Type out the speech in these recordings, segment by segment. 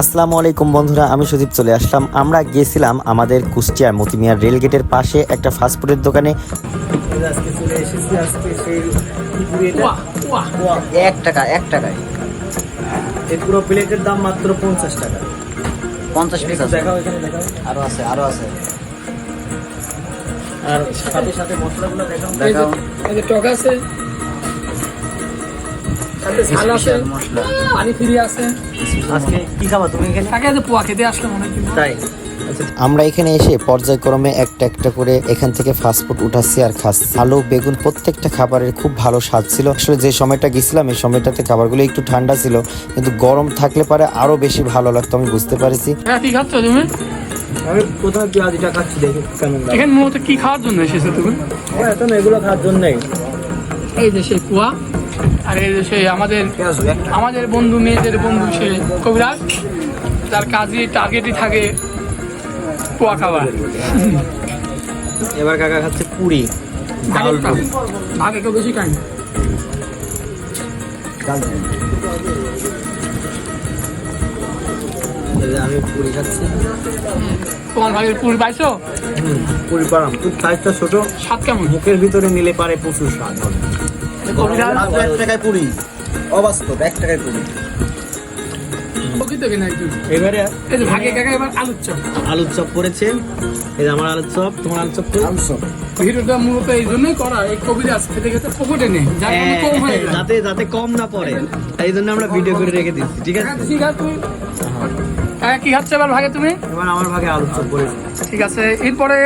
আসসালামু আলাইকুম বন্ধুরা আমি সুদীপ চলে আসলাম। আমরা গিয়েছিলাম আমাদের কুষ্টিয়ার মতিমিয়ার রেলগেটের পাশে একটা ফাস্টফুডের দোকানে আজকে চলে এসেছি আজকে সেই কি পুরি এটা পোয়া। এক টাকা এক টাকায়। এই পুরো প্লেটের দাম মাত্র পঞ্চাশ টাকা। পঞ্চাশ পিস আছে। দেখাও এখানে দেখাও। আরও আছে আরও আছে। আর সাথে সাথে মশলাগুলো দেখাও। দেখাও। এই যে টক আছে। সাথে ঝাল আছে পানি ফিরি আছে। আজকে কি খাবা তুমি এখানে? তাকে যে পোয়া খেতে আসলাম অনেকদিন তাই? আচ্ছা। আমরা এখানে এসে পর্যায়ক্রমে একটা একটা করে এখান থেকে ফাস্টফুড উঠাচ্ছি আর খাচ্ছি। আলু বেগুন প্রত্যেকটা খাবারের খুব ভালো স্বাদ ছিল। আসলে যে সময়টা গেছিলাম এই সময়টাতে খাবারগুলো একটু ঠান্ডা ছিল কিন্তু গরম থাকলে পারে আরও বেশি ভালো লাগতো আমি বুঝতে পারছি। হ্যাঁ কি তুমি? আমি প্রথমে পেঁয়াজিটা খাচ্ছি দেখি কেমন এখানে মূলত কি খাওয়ার জন্য এসেছ তুমি? ও, এত না এগুলো খাওয়ার জন্যই। এই যে সেই পোয়া। আর এই যে আমাদের আমাদের বন্ধু মেয়েদের বন্ধু সে কবিরাজ তার কাজে টার্গেটই থাকে পোয়া খাওয়া এবার কাকা খাচ্ছে পুরি ভাগে কেউ বেশি যে আমি পুরি খাচ্ছি। তোমার ভাগের পুরি পাইছো? পুরি পারাম সাইজটা ছোট। স্বাদ কেমন? মুখের ভিতরে নিলে পারে প্রচুর স্বাদ হবে। এক টাকায় পুরি। অবাস্তব এক টাকায় পুরি। প্রকৃত কিনা একটু এবারে ভাগে কাকা এবার আলুর চপ। আলুর চপ করেছে। এই আমার আলুর চপ তোমার আলুর চপ কই? ভিডিওটা মূলত এই জন্যই করা এই কবিরাজ খেতে খেতে পকেটে নেই যার কারণে কম হয়ে যায়। যাতে যাতে কম না পড়ে। এই জন্য আমরা ভিডিও করে রেখে দিচ্ছি ঠিক আছে? ঠিক আছে কাকা কি হচ্ছে এবার ভাগে তুমি? এবার আমার ভাগে আলুর চপ করেছে। ঠিক আছে এরপরে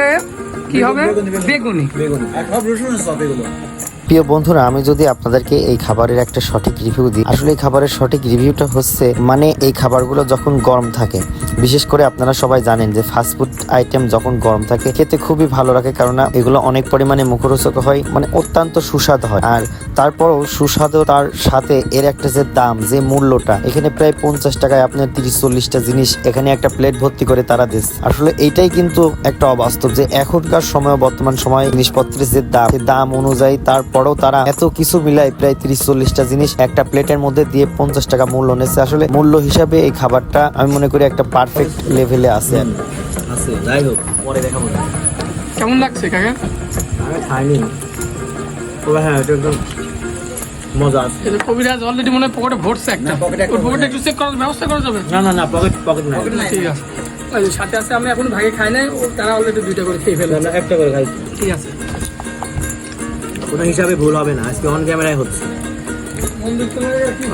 কি হবে? বেগুনি বেগুন। সব সব এগুলো। প্রিয় বন্ধুরা, আমি যদি আপনাদেরকে এই খাবারের একটা সঠিক রিভিউ দিই, আসলে এই খাবারের সঠিক রিভিউটা হচ্ছে মানে এই খাবারগুলো যখন গরম থাকে, বিশেষ করে আপনারা সবাই জানেন যে ফাস্টফুড আইটেম যখন গরম থাকে, খেতে খুবই ভালো লাগে কারণ এগুলো অনেক পরিমাণে মুখরোচক হয় মানে অত্যন্ত সুস্বাদ হয়। আর তারপরও সুস্বাদতার সাথে এর একটা যে দাম, যে মূল্যটা, এখানে প্রায় পঞ্চাশ টাকায় আপনার তিরিশ, চল্লিশটা জিনিস এখানে একটা প্লেট ভর্তি করে তারা দিচ্ছে। আসলে এইটাই কিন্তু একটা অবাস্তব যে এখনকার সময়, বর্তমান সময় জিনিসপত্রের যে দাম দাম অনুযায়ী তারপরও তারা এত কিছু মিলাই প্রায় তিরিশ চল্লিশটা জিনিস একটা প্লেটের মধ্যে দিয়ে পঞ্চাশ টাকা মূল্য নেছে আসলে মূল্য হিসাবে এই খাবারটা আমি মনে করি একটা পারফেক্ট লেভেলে আছে আর আছে যাই হোক পরে দেখাবো। কেমন লাগছে কাকা আমি খাইনি। তবে হ্যাঁ এটা একদম মজা আছে। এই কবিরাজ অলরেডি মনে পকেটে ভরছে একটা। ওর পকেটে একটু চেক করার ব্যবস্থা করা যাবে? না না না পকেট পকেট নাই। ঠিক আছে। সাথে আছে আমি এখন ভাগে খাই নাই। তারা অলরেডি দুইটা করে খেয়ে ফেলে না, না, একটা করে খাই ঠিক আছে। কোনো হিসাবে ভুল হবে না আজকে অন ক্যামেরায় হচ্ছে।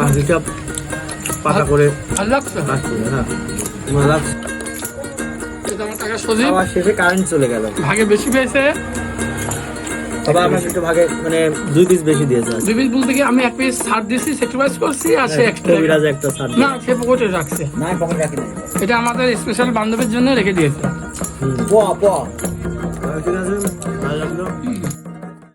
আর হিসাব পাকা করে হ্যাঁ আবার শেষে কারেন্ট চলে গেল। ভাগে বেশি পেয়েছে। তবে আমার একটু ভাগে মানে দুই পিস বেশি দিয়েছে দুই পিস বলতে কি আমি এক পিস ছাড় দিয়েছি স্যাক্রিফাইস করছি আর সে একটা সার না সে পকেটে রাখছে। না পকেট রাখি এটা আমাদের স্পেশাল বান্ধবের জন্য রেখে দিয়েছে। পোয়া পোয়া। ঠিক আছে ভালো লাগল।